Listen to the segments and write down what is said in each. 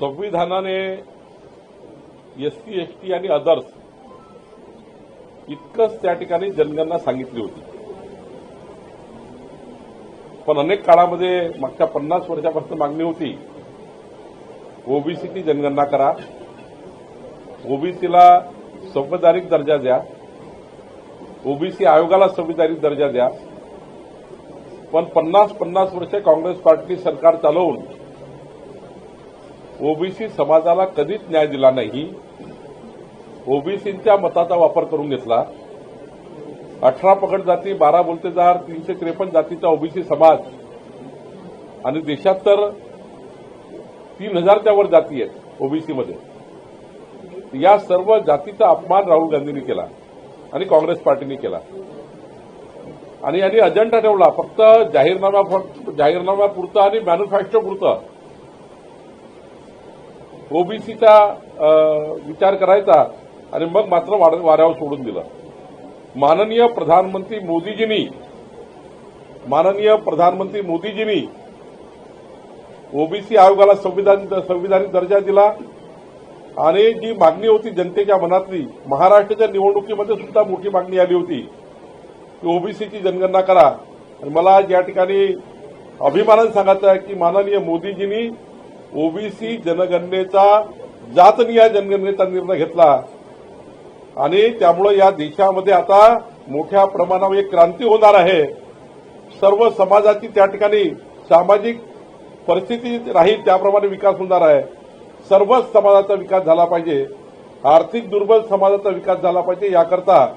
संविधानाने ST ST आणि others इतकंच त्या ठिकाणी जनगणना सांगितली होती. पण अनेक काळामध्ये मागच्या पन्नास वर्षापासून मागणी होती ओबीसीची जनगणना करा ओबीसीला संवैधानिक दर्जा द्या ओबीसी आयोगाला संविधानिक दर्जा द्या. पण पन्नास पन्नास वर्षे काँग्रेस पार्टी सरकार चालवून ओबीसी समाजाला कधीच न्याय दिला नाही. ओबीसींच्या मताचा वापर करून घेतला. अठरा पकड जाती बारा बोलतेदार तीनशे त्रेपन्न जातीचा ओबीसी समाज. आणि देशात तर तीन हजारच्या वर जाती आहेत ओबीसीमध्ये. या सर्व जातीचा अपमान राहुल गांधींनी केला आणि काँग्रेस पार्टीने केला. आणि यांनी अजेंडा ठेवला. फक्त जाहीरनामा जाहीरनाम्यापुरतं आणि मॅन्युफॅक्चर पुरतं ओबीसीचा विचार करायचा आणि मग मात्र वाऱ्यावर सोडून दिलं. माननीय प्रधानमंत्री मोदीजींनी माननीय प्रधानमंत्री मोदीजींनी ओबीसी आयोगाला संविधान संविधानिक दर्जा दिला आणि जी मागणी होती जनतेच्या मनातली महाराष्ट्राच्या निवडणुकीमध्ये सुद्धा मोठी मागणी आली होती की ओबीसीची जनगणना करा. आणि मला आज या ठिकाणी अभिमानानं सांगायचं आहे की माननीय मोदीजींनी ओबीसी जनगणनेचा जातनिहाय जनगणनेचा निर्णय घेतला. आणि त्यामुळे या देशामध्ये आता मोठ्या प्रमाणावर एक क्रांती होणार आहे. सर्व समाजाची त्या ठिकाणी सामाजिक परिस्थिती राहील त्याप्रमाणे विकास होणार आहे. सर्वच समाजाचा विकास झाला पाहिजे. आर्थिक दुर्बल समाजाचा विकास झाला पाहिजे याकरता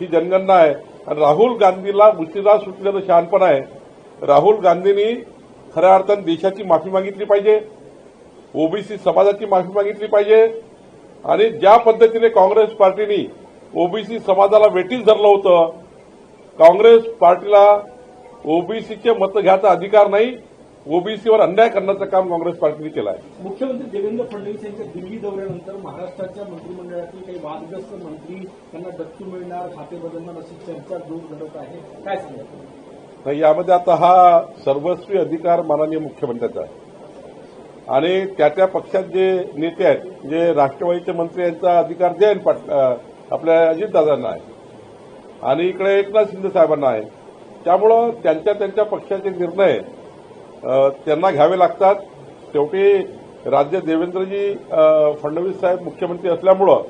ही जनगणना आहे. आणि राहुल गांधीला मुशीला सुटलेलं शहाणपण आहे. राहुल गांधींनी खऱ्या अर्थाने देशाची माफी मागितली पाहिजे. ओबीसी समाजाची माफी मागितली पाहिजे आणि ज्या पद्धतीने काँग्रेस पार्टीने ओबीसी समाजाला वेटीस धरलं होतं काँग्रेस पार्टीला ओबीसीचे मतं घ्यायचा अधिकार नाही ओबीसीवर अन्याय करण्याचं काम काँग्रेस पार्टीने केलं आहे. मुख्यमंत्री देवेंद्र फडणवीस यांच्या दिल्ली दौऱ्यानंतर महाराष्ट्राच्या मंत्रिमंडळातील काही वादग्रस्त मंत्री त्यांना डच्चू मिळणार खाते बदलणार अशी चर्चा जोर धरत आहे. काय सांगाल? तर यामध्ये आता हा सर्वस्वी अधिकार माननीय मुख्यमंत्र्याचा आहे. आणि त्या त्या पक्षात जे नेते आहेत जे राष्ट्रवादीचे मंत्री यांचा अधिकार जयंत पाट आपल्या अजितदादांना आहे. आणि इकडे एकनाथ शिंदे साहेबांना आहे. त्यामुळं त्यांच्या त्यांच्या पक्षाचे निर्णय त्यांना घ्यावे लागतात. शेवटी राज्य देवेंद्रजी फडणवीस साहेब मुख्यमंत्री असल्यामुळं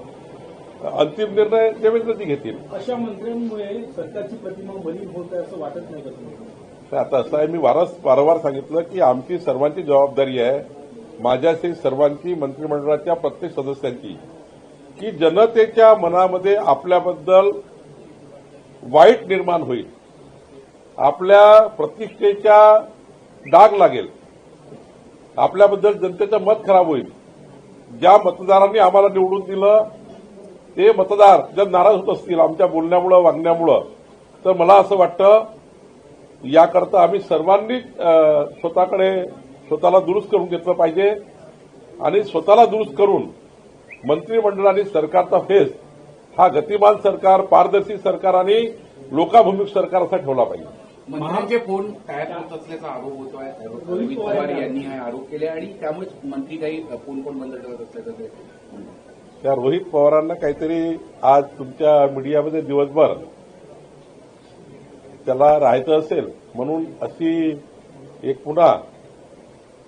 अंतिम निर्णय देवेंद्रजी घेतील. अशा मंत्र्यांमुळे सरकारची प्रतिमा मलिन होत आहे असं वाटत नाही, आता असं आहे मी वारस वारंवार सांगितलं की आमची सर्वांची जबाबदारी आहे माझ्याशी सर्वांची मंत्रिमंडळाच्या प्रत्येक सदस्यांची की जनतेच्या मनामध्ये आपल्याबद्दल वाईट निर्माण होईल. आपल्या प्रतिष्ठेच्या डाग लागेल. आपल्याबद्दल जनतेचं मत खराब होईल. ज्या मतदारांनी आम्हाला निवडून दिलं ते मतदार जर नाराज होत असतील आमच्या बोलण्यामुळं वागण्यामुळं तर मला असं वाटतं याकरता आम्ही सर्वांनीच स्वतःकडे स्वतःला दुरुस्त करून घेतलं पाहिजे. आणि स्वतःला दुरुस्त करून मंत्रिमंडळ आणि सरकारचा फेस हा गतिमान सरकार पारदर्शी सरकार आणि लोकाभिमुख सरकार असा ठेवला पाहिजे. मंत्र्यांचे फोन टॅप होत असल्याचा आरोप होतोय. रोहित पवार यांनी हा आरोप केले आणि त्यामुळेच मंत्री काही फोन पण बंद ठेवत असल्याचं. त्या रोहित पवारांना काहीतरी आज तुमच्या मीडियामध्ये दिवसभर त्याला राहायचं असेल म्हणून अशी एक पुन्हा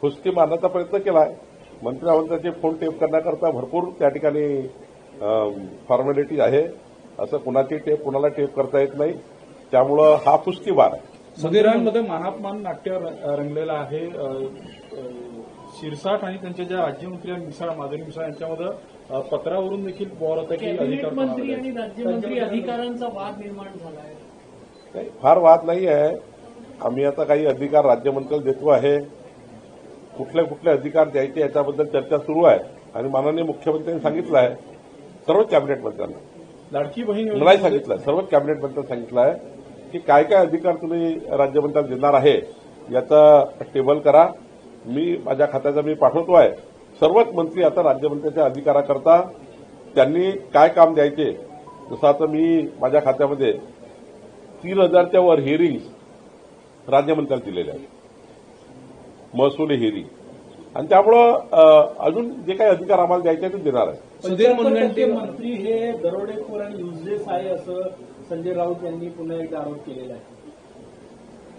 फुसकी मारण्याचा प्रयत्न केला आहे मंत्रिमंत्र्याचे फोन टेप करण्याकरता भरपूर त्या ठिकाणी फॉर्मॅलिटी आहे. असं कुणाची टेप कुणाला टेप करता येत नाही. त्यामुळं हा फुसकी वार आहे मंदिरांमध्ये महात्मान नाट्य र- रंगलेलं आहे. शिरसाट आणि त्यांच्या ज्या राज्यमंत्री आहेत, मिसाळ माधुरी मिसाळ यांच्यामध्ये पत्रावरून देखील पवार होतं की अधिकार मंत्री आणि. राज्यमंत्री अधिकारांचा वाद निर्माण झाला आहे फार वाद नाही आहे आम्ही आता काही अधिकार राज्यमंत्र्याला देतो आहे. कुठले कुठले अधिकार द्यायचे याच्याबद्दल चर्चा सुरू आहे. आणि माननीय मुख्यमंत्र्यांनी सांगितलं आहे सर्व कॅबिनेट मंत्र्यांना. लाडकी बहीण मलाही सांगितलं आहे सर्व कॅबिनेट मंत्र्यांना सांगितलं आहे की काय काय अधिकार तुम्ही राज्यमंत्र्याला देणार आहे याचा टेबल करा. मी माझ्या खात्याचा मी पाठवतो आहे. सर्वच मंत्री आता राज्यमंत्र्याच्या अधिकाराकरता त्यांनी काय काम द्यायचे जसं आता मी माझ्या खात्यामध्ये तीन हजारच्या वर हिअरिंग्स राज्यमंत्र्यांना दिलेल्या आहेत. महसुली हिअरिंग आणि त्यामुळं अजून जे काही अधिकार आम्हाला द्यायचे ते देणार आहे. सुधीर मुनगंटीवार मंत्री हे दरोडेखोर आणि युजलेस आहे असं संजय राऊत यांनी पुन्हा एकदा आरोप केलेला आहे.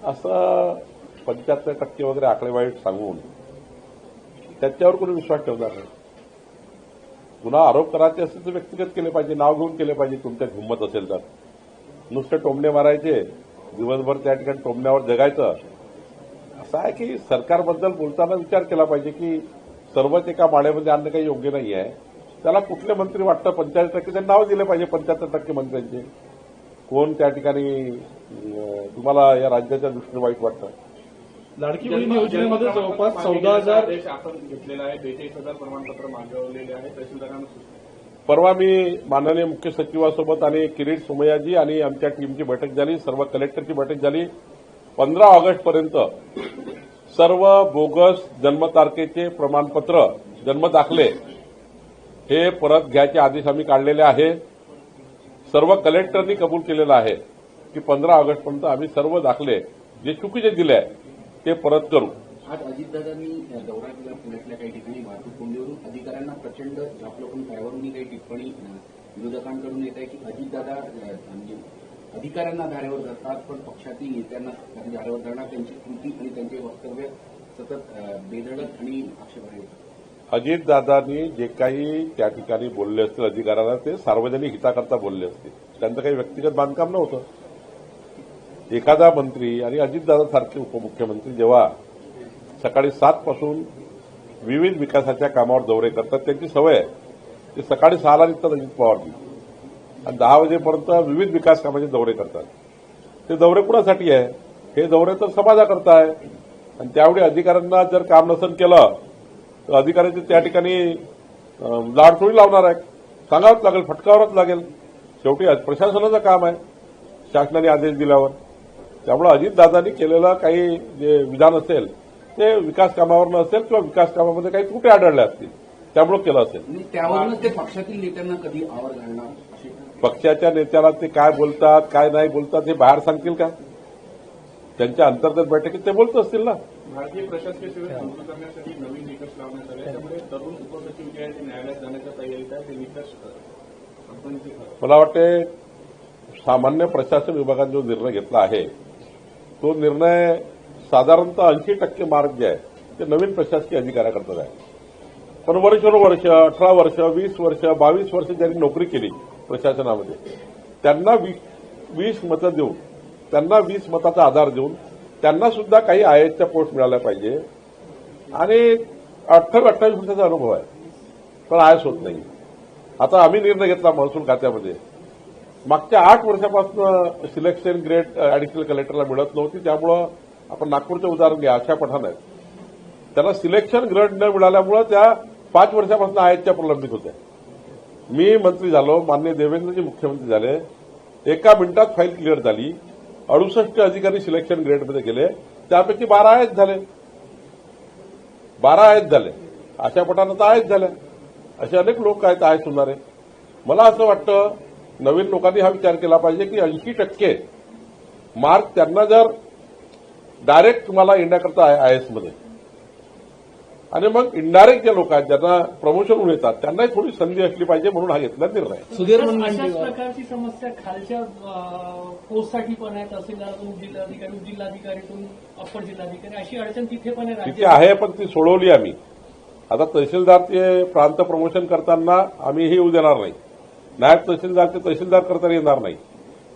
असं पंच्याहत्तर टक्के वगैरे आकडेवाईट सांगून त्याच्यावर कोणी विश्वास ठेवणार नाही. पुन्हा आरोप करायचे असेल तर व्यक्तिगत केले पाहिजे नाव घेऊन केले पाहिजे तुमच्यात हिंमत असेल तर. नुसते टोमणे मारायचे दिवसभर त्या ठिकाणी टोमण्यावर जगायचं असं आहे की सरकारबद्दल बोलताना विचार केला पाहिजे की सर्वच एका माळेमध्ये आणणं काही योग्य नाही आहे. त्याला कुठले मंत्री वाटतं? पंच्याऐंशी टक्के त्यांनी नाव दिले पाहिजे पंच्याहत्तर टक्के मंत्र्यांचे. कोण त्या ठिकाणी तुम्हाला या राज्याच्या दृष्टीने वाईट वाटतं? लाडकी बहीण योजनेमध्ये जवळपास चौदा हजार आपण घेतलेला आहे. बेचाळीस हजार प्रमाणपत्र मागवलेले आहे. तहसीलदारांना परवा मी माननीय मुख्य सचिवासोबत आणि किरीट सोमयाजी आणि आमच्या टीमची बैठक झाली. सर्व कलेक्टरची बैठक झाली. पंधरा ऑगस्टपर्यंत सर्व बोगस जन्मतारखेचे प्रमाणपत्र जन्मदाखले हे परत घ्यायचे आदेश आम्ही काढलेले आहे. सर्व कलेक्टरनी कबूल केलेलं आहे की पंधरा ऑगस्टपर्यंत आम्ही सर्व दाखले जे चुकीचे दिले ते परत करू. आज अजितदादांनी दौरा केला पुण्यातल्या काही ठिकाणी वाहतूक कोंडीवरून अधिकाऱ्यांना प्रचंड झापलं त्यावरूनही काही टिप्पणी विरोधकांकडून येत आहे की अजितदादा म्हणजे अधिकाऱ्यांना धारेवर धरतात पण पक्षातील नेत्यांना धारेवर धरणार त्यांची कृती आणि त्यांचे वक्तव्य सतत बेधडक आणि आक्षेपार्ह होतात अजितदादांनी जे काही त्या ठिकाणी बोलले असतील अधिकाऱ्यांना ते सार्वजनिक हिताकरता बोलले असतील. त्यांचं काही व्यक्तिगत बांधकाम नव्हतं. एखादा मंत्री आणि अजितदादासारखे उपमुख्यमंत्री जेव्हा सकाळी सात पासून विविध विकासाच्या कामावर दौरे करतात त्यांची सवय आहे. ते सकाळी सहाला निघतात अजित पवारजी आणि दहा वाजेपर्यंत विविध विकास कामाचे दौरे करतात. ते दौरे कुणासाठी आहे? हे दौरे तर समाजाकरता आहे. आणि त्यावेळी अधिकाऱ्यांना जर काम नसन केलं तर अधिकाऱ्यांचे त्या ठिकाणी अं, लाड थोडी लावणार आहे सांगावंच लागेल फटकावरच लागेल. शेवटी प्रशासनाचं काम आहे शासनाने आदेश दिल्यावर. त्यामुळे अजितदादांनी केलेलं काही जे विधान असेल ते विकास कामावर नसेल किंवा विकास कामामध्ये काही त्रुटी आढळल्या असतील त्यामुळे केलं असेल. त्यावरूनच ते पक्षातील नेत्यांना कधी आवर घालणार पक्षाच्या नेत्याला ते काय बोलतात काय नाही बोलतात हे बाहेर सांगतील का? त्यांच्या अंतर्गत बैठकीत ते बोलत असतील ना? भारतीय प्रशासकीय सेवेत सुरू करण्यासाठी नवीन निकष लावण्यात आले. त्यामुळे तरुण उपसचिव जे आहेत ते न्यायालयात जाण्याच्या तयारीत आहे ते निकष. मला वाटते सामान्य प्रशासन विभागाने जो निर्णय घेतला आहे तो निर्णय साधारणतः ऐंशी टक्के मार्क जे आहे ते नवीन प्रशासकीय अधिकाऱ्याकरता आहे पण वर्षानुवर्ष अठरा वर्ष वीस वर्ष बावीस वर्ष ज्यांनी नोकरी केली प्रशासनामध्ये. त्यांना वीस वीस मतं देऊन त्यांना वीस मताचा आधार देऊन त्यांना सुद्धा काही आयएसच्या पोस्ट मिळाल्या पाहिजे. आणि अठ्ठावीस अठ्ठावीस वर्षाचा अनुभव आहे. पण आयएस होत नाही. आता आम्ही निर्णय घेतला महसूल खात्यामध्ये. मागच्या आठ वर्षापासून सिलेक्शन ग्रेड ऍडिशनल कलेक्टरला मिळत नव्हती. त्यामुळं आपण नागपूरचं उदाहरण घ्या. आशा पठाण आहेत. त्यांना सिलेक्शन ग्रेड न मिळाल्यामुळं त्या पाच वर्षापासून आयएसच्या प्रलंबित होत्या. मी मंत्री झालो मान्य देवेंद्रजी मुख्यमंत्री झाले. एका मिनिटात फाईल क्लिअर झाली. अडुसष्ट अधिकारी सिलेक्शन ग्रेडमध्ये गेले. त्यापैकी बारा आयत झाले. बारा आयएस झाले. अशा पटानं तर आयत झाल्या. असे अनेक लोक आहेत आयत होणारे मला असं वाटतं नवीन लोकांनी हा विचार केला पाहिजे की ऐंशी टक्के मार्क त्यांना जर डायरेक्ट तुम्हाला येण्याकरता आहे आयएसमध्ये आणि मग इनडायरेक्ट जे लोक आहेत ज्यांना प्रमोशन होऊन येतात त्यांनाही थोडी संधी असली पाहिजे म्हणून हा घेतला निर्णय. सुधीर अशाच प्रकारची समस्या खालच्या पोस्टसाठी पण आहे तहसीलदारातून जिल्हाधिकारी जिल्हाधिकारीतून अप्पर जिल्हाधिकारी अशी अडचण तिथे पण आहे तिथे. आहे पण ती सोडवली आम्ही. आता तहसीलदार ते प्रांत प्रमोशन करताना आम्ही हे येऊ देणार नाही. नायब तहसीलदार ते तहसीलदार करता येणार नाही.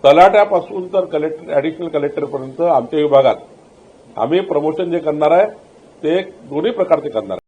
तलाट्यापासून तर कलेक्टर ऍडिशनल कलेक्टरपर्यंत आमच्या विभागात. आम्ही प्रमोशन जे करणार आहे ते दोन्ही प्रकारचे करणार